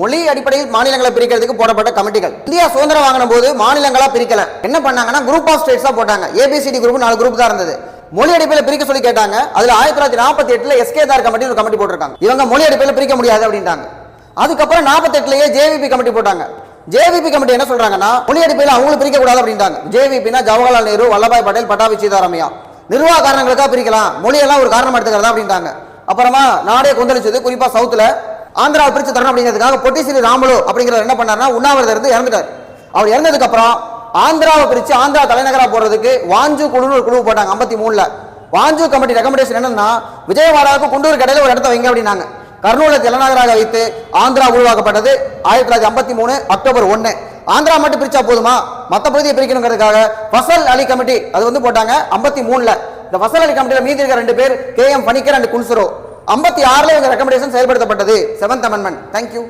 மொழி அடிப்படையில் மாநிலங்களை பிரிக்கிறதுக்கு போடப்பட்ட கமிட்டிகள். இந்தியா சுதந்திரம் வாங்கின போது மாநிலங்களா பிரிக்கல. என்ன பண்ணாங்கன்னா குரூப் ஆஃப் ஸ்டேட்ஸா போட்டாங்க. ஏபிசிடி குரூப் நாலு குரூப் தான் இருந்தது. மொழி அடிப்படையில் பிரிக்க சொல்லி கேட்டாங்க. அதுல ஆயிரத்தி தொள்ளாயிரத்தி நாற்பத்தி எட்டுல எஸ்கே தார் கமிட்டி ஒரு கமிட்டி போட்டிருக்காங்க. இவங்க மொழி அடிப்படையில் பிரிக்க முடியாது அப்படின்ட்டாங்க. அதுக்கப்புறம் நாற்பத்தி எட்டுலயே ஜேவிபி கமிட்டி போட்டாங்க. ஜேவிபி கமிட்டி என்ன சொல்றாங்கன்னா மொழி அடிப்படையில் அவங்களும் பிரிக்க கூடாது அப்படின்ட்டாங்க ஜேவிபினா ஜவஹர்லால் நேரு வல்லபாய் பட்டேல் பட்டாபி சீதாராமையா. நிர்வாக காரணங்களுக்காக பிரிக்கலாம். மொழியெல்லாம் ஒரு காரணம் எடுத்துக்கிறதா அப்படின்ட்டாங்க. அப்புறமா நாடே கொந்தளிச்சது. குறிப்பா சவுத்துல ஆந்திராவை பிரிச்சு தரணும் அப்படிங்கிறதுக்காக பொட்டிசிரி ராமுலு அப்படிங்கிறவர் என்ன பண்ணார்னா உண்ணாவிரதம் இருந்து இறந்துட்டார். அவர் இறந்ததுக்கப்புறம் ஆந்திராவை பிரித்து ஆந்திரா தலைநகரா போடுறதுக்கு வாஞ்சு குழுன்னு ஒரு குழு போட்டாங்க ஐம்பத்தி மூணில். வாஞ்சு கமிட்டி ரெக்கமெண்டேஷன் என்னன்னா விஜயவாடாவுக்கு குண்டூர் கடையில் ஒரு இடத்த வைங்க அப்படின்னாங்க. கர்னூலில் தலைநகராக வைத்து ஆந்திரா உருவாக்கப்பட்டது ஆயிரத்தி தொள்ளாயிரத்தி ஐம்பத்தி மூணு அக்டோபர் ஒன்று ஆந்திரா மட்டும் பிரிச்சா போதுமா? மற்ற பகுதியை பிரிக்கணுங்கிறதுக்காக ஃபசல் அலி கமிட்டி அது வந்து போட்டாங்க ஐம்பத்தி மூணில். இந்த ஃபசல் அலி கமிட்டியில் மீதி இருக்க ரெண்டு பேர் K M Panikkar and Kunzru. ஐம்பத்தி ஆறுல இவங்க ரெக்கமெண்டேஷன் செயல்படுத்தப்பட்டது. Seventh amendment thank you